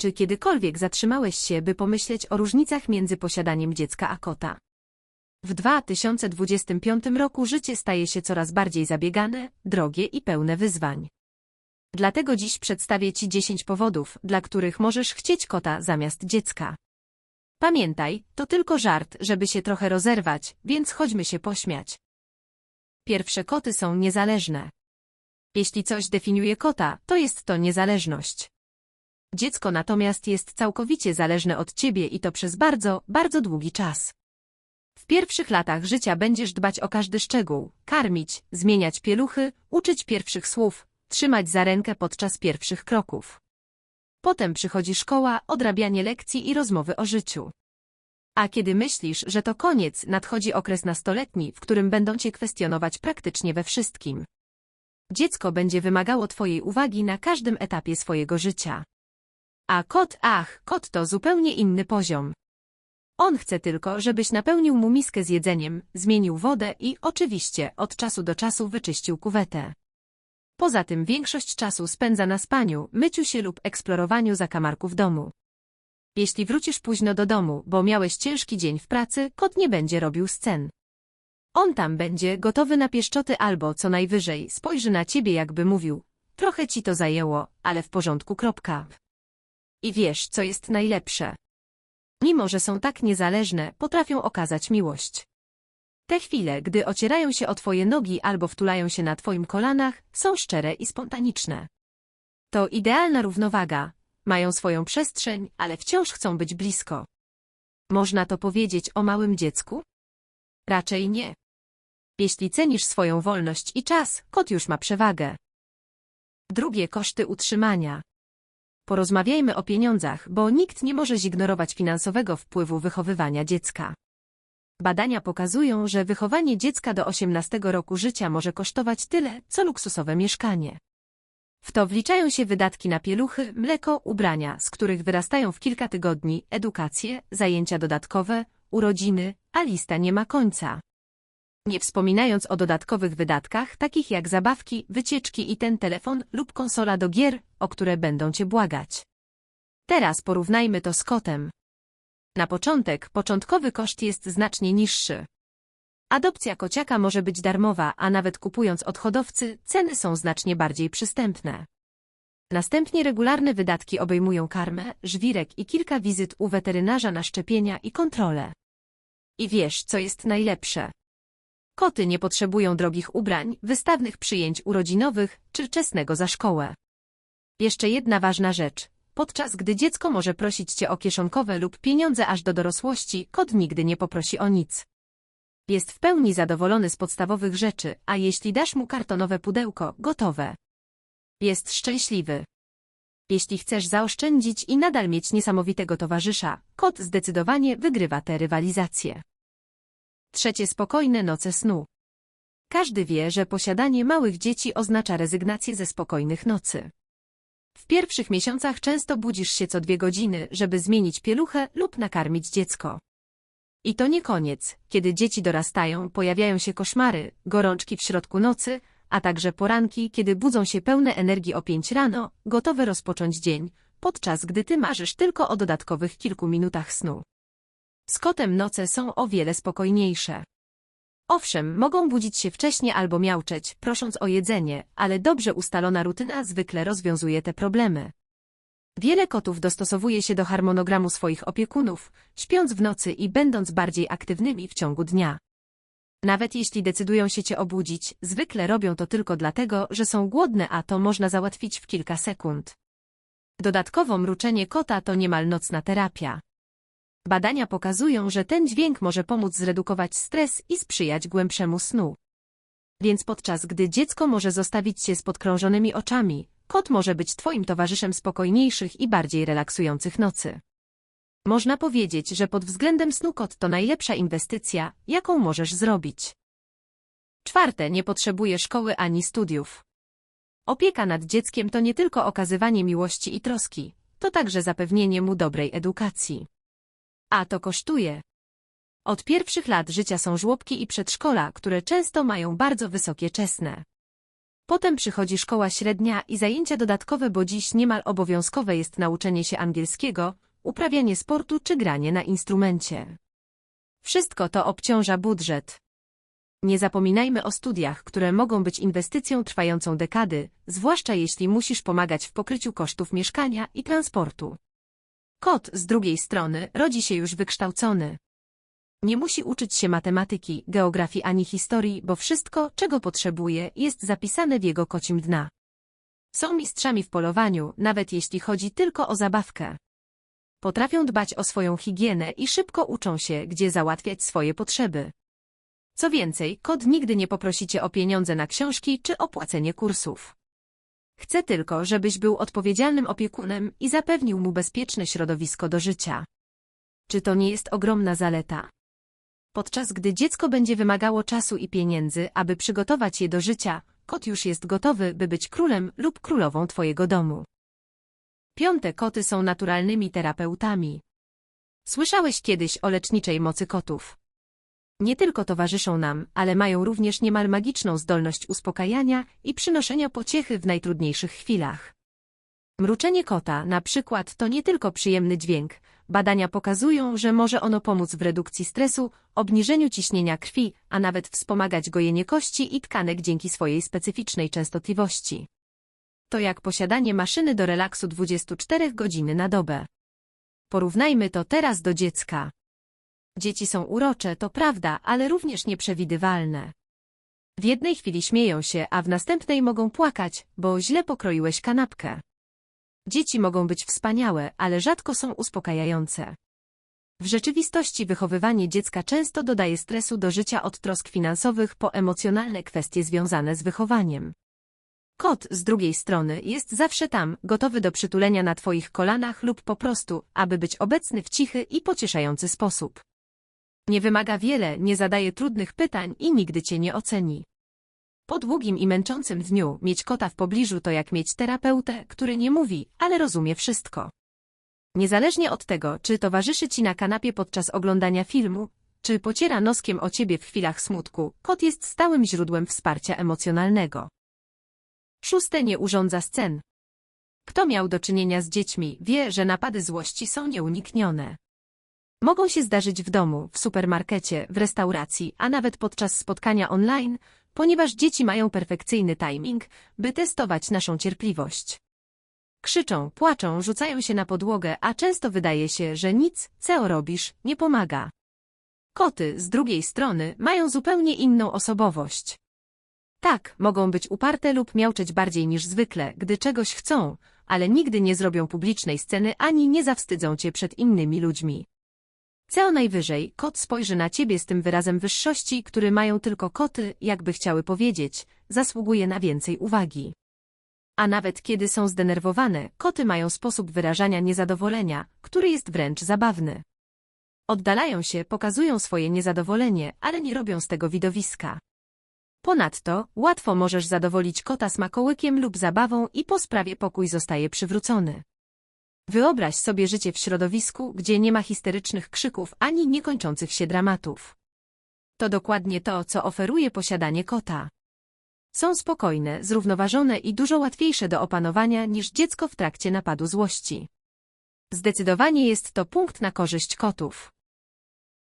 Czy kiedykolwiek zatrzymałeś się, by pomyśleć o różnicach między posiadaniem dziecka a kota? W 2025 roku życie staje się coraz bardziej zabiegane, drogie i pełne wyzwań. Dlatego dziś przedstawię Ci 10 powodów, dla których możesz chcieć kota zamiast dziecka. Pamiętaj, to tylko żart, żeby się trochę rozerwać, więc chodźmy się pośmiać. Pierwsze koty są niezależne. Jeśli coś definiuje kota, to jest to niezależność. Dziecko natomiast jest całkowicie zależne od ciebie i to przez bardzo, bardzo długi czas. W pierwszych latach życia będziesz dbać o każdy szczegół, karmić, zmieniać pieluchy, uczyć pierwszych słów, trzymać za rękę podczas pierwszych kroków. Potem przychodzi szkoła, odrabianie lekcji i rozmowy o życiu. A kiedy myślisz, że to koniec, nadchodzi okres nastoletni, w którym będą cię kwestionować praktycznie we wszystkim. Dziecko będzie wymagało twojej uwagi na każdym etapie swojego życia. A kot, ach, kot to zupełnie inny poziom. On chce tylko, żebyś napełnił mu miskę z jedzeniem, zmienił wodę i, oczywiście, od czasu do czasu wyczyścił kuwetę. Poza tym większość czasu spędza na spaniu, myciu się lub eksplorowaniu zakamarków domu. Jeśli wrócisz późno do domu, bo miałeś ciężki dzień w pracy, kot nie będzie robił scen. On tam będzie gotowy na pieszczoty albo, co najwyżej, spojrzy na ciebie jakby mówił, trochę ci to zajęło, ale w porządku kropka. I wiesz, co jest najlepsze. Mimo, że są tak niezależne, potrafią okazać miłość. Te chwile, gdy ocierają się o twoje nogi albo wtulają się na twoim kolanach, są szczere i spontaniczne. To idealna równowaga. Mają swoją przestrzeń, ale wciąż chcą być blisko. Można to powiedzieć o małym dziecku? Raczej nie. Jeśli cenisz swoją wolność i czas, kot już ma przewagę. Drugie koszty utrzymania. Porozmawiajmy o pieniądzach, bo nikt nie może zignorować finansowego wpływu wychowywania dziecka. Badania pokazują, że wychowanie dziecka do 18 roku życia może kosztować tyle, co luksusowe mieszkanie. W to wliczają się wydatki na pieluchy, mleko, ubrania, z których wyrastają w kilka tygodni, edukację, zajęcia dodatkowe, urodziny, a lista nie ma końca. Nie wspominając o dodatkowych wydatkach, takich jak zabawki, wycieczki i ten telefon lub konsola do gier, o które będą cię błagać. Teraz porównajmy to z kotem. Na początek, początkowy koszt jest znacznie niższy. Adopcja kociaka może być darmowa, a nawet kupując od hodowcy, ceny są znacznie bardziej przystępne. Następnie regularne wydatki obejmują karmę, żwirek i kilka wizyt u weterynarza na szczepienia i kontrole. I wiesz, co jest najlepsze. Koty nie potrzebują drogich ubrań, wystawnych przyjęć urodzinowych czy czesnego za szkołę. Jeszcze jedna ważna rzecz. Podczas gdy dziecko może prosić cię o kieszonkowe lub pieniądze aż do dorosłości, kot nigdy nie poprosi o nic. Jest w pełni zadowolony z podstawowych rzeczy, a jeśli dasz mu kartonowe pudełko, gotowe. Jest szczęśliwy. Jeśli chcesz zaoszczędzić i nadal mieć niesamowitego towarzysza, kot zdecydowanie wygrywa tę rywalizację. Trzecie spokojne noce snu. Każdy wie, że posiadanie małych dzieci oznacza rezygnację ze spokojnych nocy. W pierwszych miesiącach często budzisz się co dwie godziny, żeby zmienić pieluchę lub nakarmić dziecko. I to nie koniec. Kiedy dzieci dorastają, pojawiają się koszmary, gorączki w środku nocy, a także poranki, kiedy budzą się pełne energii o pięć rano, gotowe rozpocząć dzień, podczas gdy ty marzysz tylko o dodatkowych kilku minutach snu. Z kotem noce są o wiele spokojniejsze. Owszem, mogą budzić się wcześnie albo miauczeć, prosząc o jedzenie, ale dobrze ustalona rutyna zwykle rozwiązuje te problemy. Wiele kotów dostosowuje się do harmonogramu swoich opiekunów, śpiąc w nocy i będąc bardziej aktywnymi w ciągu dnia. Nawet jeśli decydują się cię obudzić, zwykle robią to tylko dlatego, że są głodne, a to można załatwić w kilka sekund. Dodatkowo mruczenie kota to niemal nocna terapia. Badania pokazują, że ten dźwięk może pomóc zredukować stres i sprzyjać głębszemu snu. Więc podczas gdy dziecko może zostawić się z podkrążonymi oczami, kot może być twoim towarzyszem spokojniejszych i bardziej relaksujących nocy. Można powiedzieć, że pod względem snu kot to najlepsza inwestycja, jaką możesz zrobić. Czwarte, nie potrzebuje szkoły ani studiów. Opieka nad dzieckiem to nie tylko okazywanie miłości i troski, to także zapewnienie mu dobrej edukacji. A to kosztuje. Od pierwszych lat życia są żłobki i przedszkola, które często mają bardzo wysokie czesne. Potem przychodzi szkoła średnia i zajęcia dodatkowe, bo dziś niemal obowiązkowe jest nauczenie się angielskiego, uprawianie sportu czy granie na instrumencie. Wszystko to obciąża budżet. Nie zapominajmy o studiach, które mogą być inwestycją trwającą dekady, zwłaszcza jeśli musisz pomagać w pokryciu kosztów mieszkania i transportu. Kot z drugiej strony rodzi się już wykształcony. Nie musi uczyć się matematyki, geografii ani historii, bo wszystko, czego potrzebuje, jest zapisane w jego kocim dna. Są mistrzami w polowaniu, nawet jeśli chodzi tylko o zabawkę. Potrafią dbać o swoją higienę i szybko uczą się, gdzie załatwiać swoje potrzeby. Co więcej, kot nigdy nie poprosi cię o pieniądze na książki czy opłacenie kursów. Chce tylko, żebyś był odpowiedzialnym opiekunem i zapewnił mu bezpieczne środowisko do życia. Czy to nie jest ogromna zaleta? Podczas gdy dziecko będzie wymagało czasu i pieniędzy, aby przygotować je do życia, kot już jest gotowy, by być królem lub królową twojego domu. Piąte koty są naturalnymi terapeutami. Słyszałeś kiedyś o leczniczej mocy kotów. Nie tylko towarzyszą nam, ale mają również niemal magiczną zdolność uspokajania i przynoszenia pociechy w najtrudniejszych chwilach. Mruczenie kota, na przykład, to nie tylko przyjemny dźwięk. Badania pokazują, że może ono pomóc w redukcji stresu, obniżeniu ciśnienia krwi, a nawet wspomagać gojenie kości i tkanek dzięki swojej specyficznej częstotliwości. To jak posiadanie maszyny do relaksu 24 godziny na dobę. Porównajmy to teraz do dziecka. Dzieci są urocze, to prawda, ale również nieprzewidywalne. W jednej chwili śmieją się, a w następnej mogą płakać, bo źle pokroiłeś kanapkę. Dzieci mogą być wspaniałe, ale rzadko są uspokajające. W rzeczywistości wychowywanie dziecka często dodaje stresu do życia od trosk finansowych po emocjonalne kwestie związane z wychowaniem. Kot z drugiej strony jest zawsze tam, gotowy do przytulenia na twoich kolanach lub po prostu, aby być obecny w cichy i pocieszający sposób. Nie wymaga wiele, nie zadaje trudnych pytań i nigdy cię nie oceni. Po długim i męczącym dniu mieć kota w pobliżu to jak mieć terapeutę, który nie mówi, ale rozumie wszystko. Niezależnie od tego, czy towarzyszy ci na kanapie podczas oglądania filmu, czy pociera noskiem o ciebie w chwilach smutku, kot jest stałym źródłem wsparcia emocjonalnego. Szóste nie urządza scen. Kto miał do czynienia z dziećmi, wie, że napady złości są nieuniknione. Mogą się zdarzyć w domu, w supermarkecie, w restauracji, a nawet podczas spotkania online, ponieważ dzieci mają perfekcyjny timing, by testować naszą cierpliwość. Krzyczą, płaczą, rzucają się na podłogę, a często wydaje się, że nic, co robisz, nie pomaga. Koty, z drugiej strony, mają zupełnie inną osobowość. Tak, mogą być uparte lub miauczeć bardziej niż zwykle, gdy czegoś chcą, ale nigdy nie zrobią publicznej sceny ani nie zawstydzą cię przed innymi ludźmi. Co najwyżej, kot spojrzy na ciebie z tym wyrazem wyższości, który mają tylko koty, jakby chciały powiedzieć, zasługuje na więcej uwagi. A nawet kiedy są zdenerwowane, koty mają sposób wyrażania niezadowolenia, który jest wręcz zabawny. Oddalają się, pokazują swoje niezadowolenie, ale nie robią z tego widowiska. Ponadto, łatwo możesz zadowolić kota smakołykiem lub zabawą i po sprawie pokój zostaje przywrócony. Wyobraź sobie życie w środowisku, gdzie nie ma histerycznych krzyków ani niekończących się dramatów. To dokładnie to, co oferuje posiadanie kota. Są spokojne, zrównoważone i dużo łatwiejsze do opanowania niż dziecko w trakcie napadu złości. Zdecydowanie jest to punkt na korzyść kotów.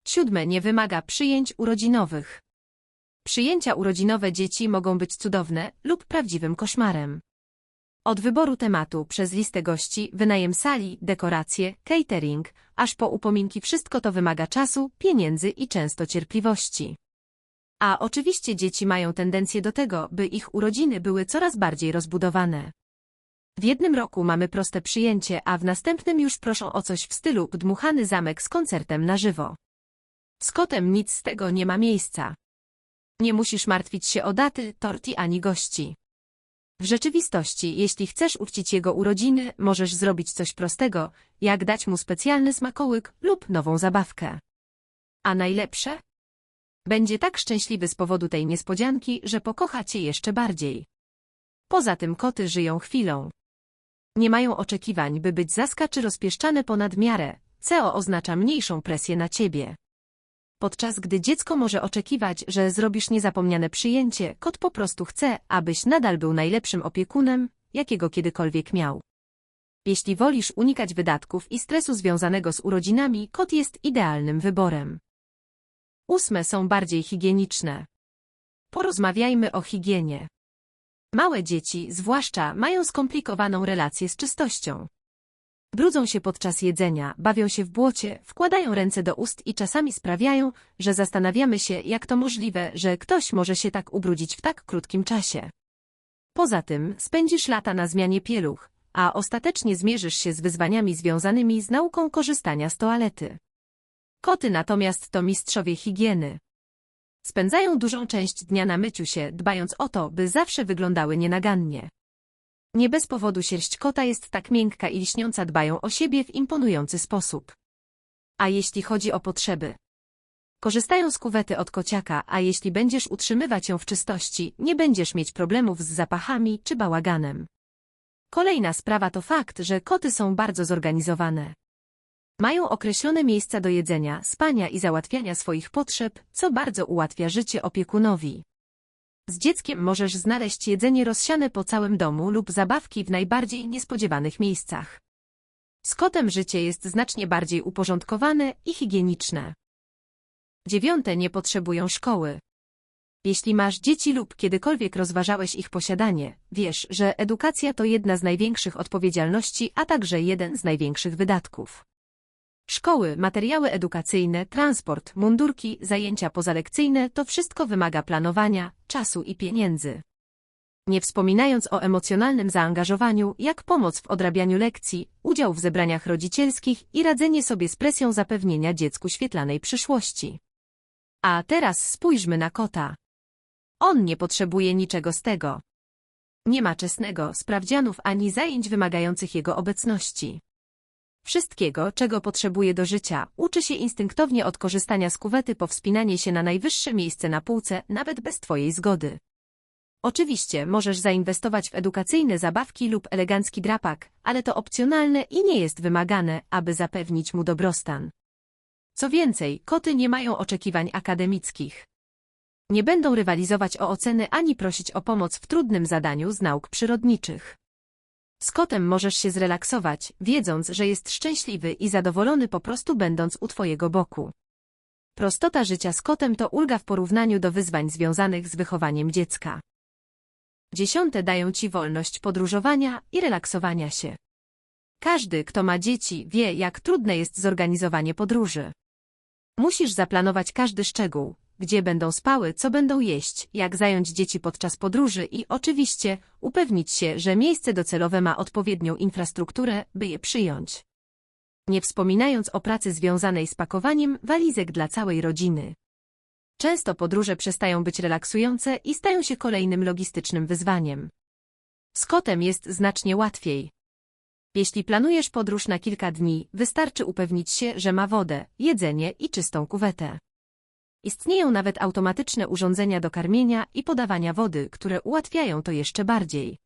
Siódme nie wymaga przyjęć urodzinowych. Przyjęcia urodzinowe dzieci mogą być cudowne lub prawdziwym koszmarem. Od wyboru tematu przez listę gości, wynajem sali, dekoracje, catering, aż po upominki wszystko to wymaga czasu, pieniędzy i często cierpliwości. A oczywiście dzieci mają tendencję do tego, by ich urodziny były coraz bardziej rozbudowane. W jednym roku mamy proste przyjęcie, a w następnym już proszą o coś w stylu dmuchany zamek z koncertem na żywo. Z kotem nic z tego nie ma miejsca. Nie musisz martwić się o daty, torti ani gości. W rzeczywistości, jeśli chcesz uczcić jego urodziny, możesz zrobić coś prostego, jak dać mu specjalny smakołyk lub nową zabawkę. A najlepsze? Będzie tak szczęśliwy z powodu tej niespodzianki, że pokocha cię jeszcze bardziej. Poza tym koty żyją chwilą. Nie mają oczekiwań, by być zaska czy rozpieszczane ponad miarę, co oznacza mniejszą presję na ciebie. Podczas gdy dziecko może oczekiwać, że zrobisz niezapomniane przyjęcie, kot po prostu chce, abyś nadal był najlepszym opiekunem, jakiego kiedykolwiek miał. Jeśli wolisz unikać wydatków i stresu związanego z urodzinami, kot jest idealnym wyborem. Ósme są bardziej higieniczne. Porozmawiajmy o higienie. Małe dzieci, zwłaszcza, mają skomplikowaną relację z czystością. Brudzą się podczas jedzenia, bawią się w błocie, wkładają ręce do ust i czasami sprawiają, że zastanawiamy się, jak to możliwe, że ktoś może się tak ubrudzić w tak krótkim czasie. Poza tym spędzisz lata na zmianie pieluch, a ostatecznie zmierzysz się z wyzwaniami związanymi z nauką korzystania z toalety. Koty natomiast to mistrzowie higieny. Spędzają dużą część dnia na myciu się, dbając o to, by zawsze wyglądały nienagannie. Nie bez powodu sierść kota jest tak miękka i lśniąca dbają o siebie w imponujący sposób. A jeśli chodzi o potrzeby? Korzystają z kuwety od kociaka, a jeśli będziesz utrzymywać ją w czystości, nie będziesz mieć problemów z zapachami czy bałaganem. Kolejna sprawa to fakt, że koty są bardzo zorganizowane. Mają określone miejsca do jedzenia, spania i załatwiania swoich potrzeb, co bardzo ułatwia życie opiekunowi. Z dzieckiem możesz znaleźć jedzenie rozsiane po całym domu lub zabawki w najbardziej niespodziewanych miejscach. Z kotem życie jest znacznie bardziej uporządkowane i higieniczne. Dziewiąte nie potrzebują szkoły. Jeśli masz dzieci lub kiedykolwiek rozważałeś ich posiadanie, wiesz, że edukacja to jedna z największych odpowiedzialności, a także jeden z największych wydatków. Szkoły, materiały edukacyjne, transport, mundurki, zajęcia pozalekcyjne to wszystko wymaga planowania, czasu i pieniędzy. Nie wspominając o emocjonalnym zaangażowaniu, jak pomoc w odrabianiu lekcji, udział w zebraniach rodzicielskich i radzenie sobie z presją zapewnienia dziecku świetlanej przyszłości. A teraz spójrzmy na kota. On nie potrzebuje niczego z tego. Nie ma czesnego, sprawdzianów ani zajęć wymagających jego obecności. Wszystkiego, czego potrzebuje do życia, uczy się instynktownie od korzystania z kuwety po wspinanie się na najwyższe miejsce na półce, nawet bez Twojej zgody. Oczywiście możesz zainwestować w edukacyjne zabawki lub elegancki drapak, ale to opcjonalne i nie jest wymagane, aby zapewnić mu dobrostan. Co więcej, koty nie mają oczekiwań akademickich. Nie będą rywalizować o oceny ani prosić o pomoc w trudnym zadaniu z nauk przyrodniczych. Z kotem możesz się zrelaksować, wiedząc, że jest szczęśliwy i zadowolony po prostu będąc u Twojego boku. Prostota życia z kotem to ulga w porównaniu do wyzwań związanych z wychowaniem dziecka. Dziesiąte dają Ci wolność podróżowania i relaksowania się. Każdy, kto ma dzieci, wie, jak trudne jest zorganizowanie podróży. Musisz zaplanować każdy szczegół, gdzie będą spały, co będą jeść, jak zająć dzieci podczas podróży i oczywiście upewnić się, że miejsce docelowe ma odpowiednią infrastrukturę, by je przyjąć. Nie wspominając o pracy związanej z pakowaniem walizek dla całej rodziny. Często podróże przestają być relaksujące i stają się kolejnym logistycznym wyzwaniem. Z kotem jest znacznie łatwiej. Jeśli planujesz podróż na kilka dni, wystarczy upewnić się, że ma wodę, jedzenie i czystą kuwetę. Istnieją nawet automatyczne urządzenia do karmienia i podawania wody, które ułatwiają to jeszcze bardziej.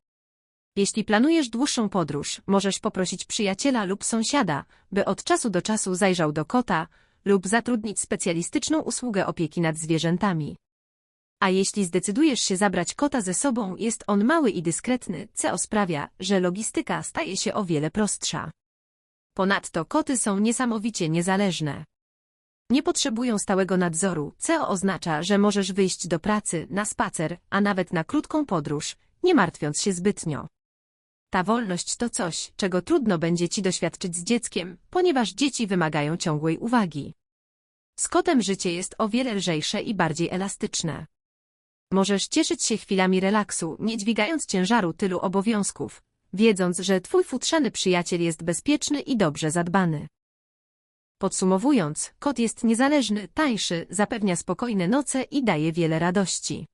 Jeśli planujesz dłuższą podróż, możesz poprosić przyjaciela lub sąsiada, by od czasu do czasu zajrzał do kota lub zatrudnić specjalistyczną usługę opieki nad zwierzętami. A jeśli zdecydujesz się zabrać kota ze sobą, jest on mały i dyskretny, co sprawia, że logistyka staje się o wiele prostsza. Ponadto koty są niesamowicie niezależne. Nie potrzebują stałego nadzoru, co oznacza, że możesz wyjść do pracy, na spacer, a nawet na krótką podróż, nie martwiąc się zbytnio. Ta wolność to coś, czego trudno będzie ci doświadczyć z dzieckiem, ponieważ dzieci wymagają ciągłej uwagi. Z kotem życie jest o wiele lżejsze i bardziej elastyczne. Możesz cieszyć się chwilami relaksu, nie dźwigając ciężaru tylu obowiązków, wiedząc, że twój futrzany przyjaciel jest bezpieczny i dobrze zadbany. Podsumowując, kot jest niezależny, tańszy, zapewnia spokojne noce i daje wiele radości.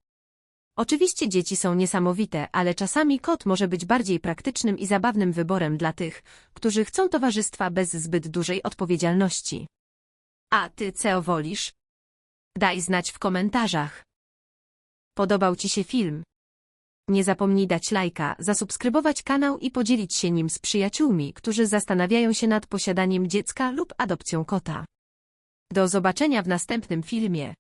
Oczywiście dzieci są niesamowite, ale czasami kot może być bardziej praktycznym i zabawnym wyborem dla tych, którzy chcą towarzystwa bez zbyt dużej odpowiedzialności. A ty co wolisz? Daj znać w komentarzach. Podobał Ci się film? Nie zapomnij dać lajka, zasubskrybować kanał i podzielić się nim z przyjaciółmi, którzy zastanawiają się nad posiadaniem dziecka lub adopcją kota. Do zobaczenia w następnym filmie.